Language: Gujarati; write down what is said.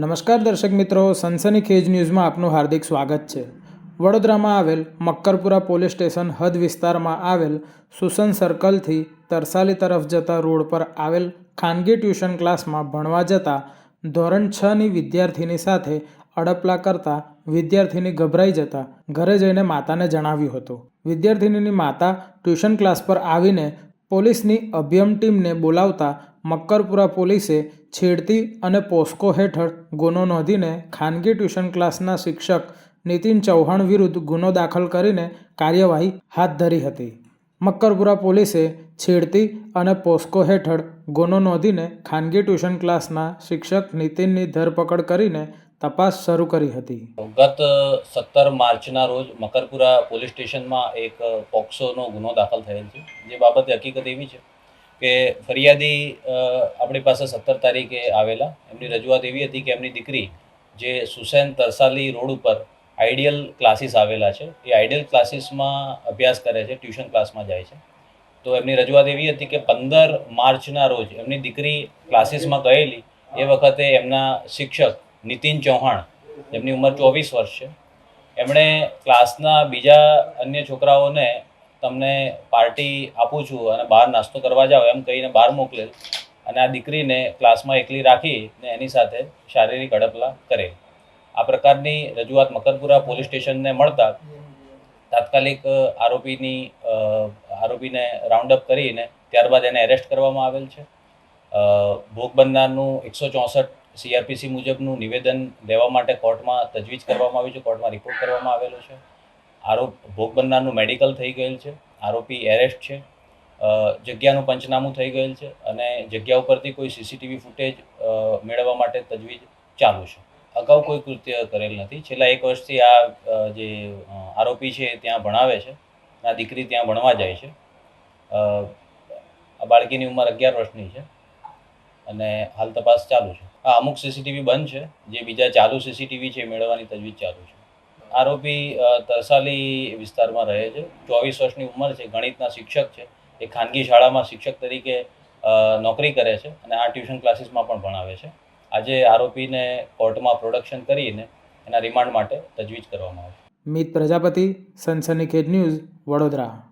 નમસ્કાર દર્શક મિત્રો, સનસની ખેજ ન્યૂઝમાં આપનું હાર્દિક સ્વાગત છે. વડોદરામાં આવેલ મક્કરપુરા પોલીસ સ્ટેશન હદ વિસ્તારમાં આવેલ સુસન સર્કલથી તરસાલી તરફ જતા રોડ પર આવેલ ખાનગી ટ્યુશન ક્લાસમાં ભણવા જતા ધોરણ છની વિદ્યાર્થીની સાથે અડપલા કરતા વિદ્યાર્થીની ગભરાઈ જતા ઘરે જઈને માતાને જણાવ્યું હતું. વિદ્યાર્થીનીની માતા ટ્યુશન ક્લાસ પર આવીને પોલીસની અભિયમ ટીમને બોલાવતા મક્કરપુરા પોલીસે છેડતી અને પોસ્કો હેઠળ ગુનો નોંધીને ખાનગી ટ્યુશન ક્લાસના શિક્ષક નીતિન ચૌહાણ વિરુદ્ધ ગુનો દાખલ કરીને કાર્યવાહી હાથ ધરી હતી. મક્કરપુરા પોલીસે છેડતી અને પોસ્કો હેઠળ ગુનો નોંધીને ખાનગી ટ્યુશન ક્લાસના શિક્ષક નીતિનની ધરપકડ કરીને તપાસ શરૂ કરી હતી. ગત સત્તર માર્ચના રોજ મકરપુરા પોલીસ સ્ટેશનમાં એક પોક્સોનો ગુનો દાખલ થયેલ છે. જે બાબતે હકીકત એવી છે કે ફરિયાદી આપણી પાસે સત્તર તારીખે આવેલા. એમની રજૂઆત એવી હતી કે એમની દીકરી જે સુસેન તરસાલી રોડ ઉપર આઈડિયલ ક્લાસીસ આવેલા છે, એ આઈડિયલ ક્લાસીસમાં અભ્યાસ કરે છે, ટ્યુશન ક્લાસમાં જાય છે. તો એમની રજૂઆત એવી હતી કે પંદર માર્ચના રોજ એમની દીકરી ક્લાસીસમાં ગયેલી. એ વખતે એમના શિક્ષક નીતિન ચૌહાણ, જેમની ઉંમર ચોવીસ વર્ષ છે, એમણે ક્લાસના બીજા અન્ય છોકરાઓને તમને પાર્ટી આપું છું અને બહાર નાસ્તો કરવા જાઓ એમ કહીને બહાર મોકલેલ અને આ દીકરીને ક્લાસમાં એકલી રાખી ને એની સાથે શારીરિક અડપલા કરે. આ પ્રકારની રજૂઆત મકરપુરા પોલીસ સ્ટેશનને મળતા તાત્કાલિક આરોપીની આરોપીને રાઉન્ડ અપ કરીને ત્યારબાદ એને એરેસ્ટ કરવામાં આવેલ છે. ભોગ બનનારનું એકસો ચોસઠ સીઆરપીસી મુજબનું નિવેદન દેવા માટે કોર્ટમાં તજવીજ કરવામાં આવ્યું છે, કોર્ટમાં રિપોર્ટ કરવામાં આવેલો છે. આરોપ ભોગ બનનારનું મેડિકલ થઈ ગયેલ છે, આરોપી એરેસ્ટ છે જગ્યાનું પંચનામું થઈ ગયેલ છે અને જગ્યા ઉપરથી કોઈ સીસીટીવી ફૂટેજ મેળવવા માટે તજવીજ ચાલુ છે. અગાઉ કોઈ કૃત્ય કરેલ નથી. છેલ્લા એક વર્ષથી આ જે આરોપી છે ત્યાં ભણાવે છે, આ દીકરી ત્યાં ભણવા જાય છે. આ બાળકીની ઉંમર અગિયાર વર્ષની છે અને હાલ તપાસ ચાલુ છે. આ અમુક સીસીટીવી બંધ છે, જે બીજા ચાલુ સીસીટીવી છે મેળવવાની તજવીજ ચાલુ છે. આરોપી તરસાલી વિસ્તારમાં રહે છે. ચોવીસ વર્ષની ઉંમર છે. ગણિતના શિક્ષક છે. એ ખાનગી શાળામાં શિક્ષક તરીકે નોકરી કરે છે અને આ ટ્યુશન ક્લાસીસમાં પણ ભણાવે છે. આજે આરોપીને કોર્ટમાં પ્રોડક્શન કરીને એના રિમાન્ડ માટે તજવીજ કરવામાં આવશે મિત પ્રજાપતિ સનસની ખેજ ન્યૂઝ, વડોદરા.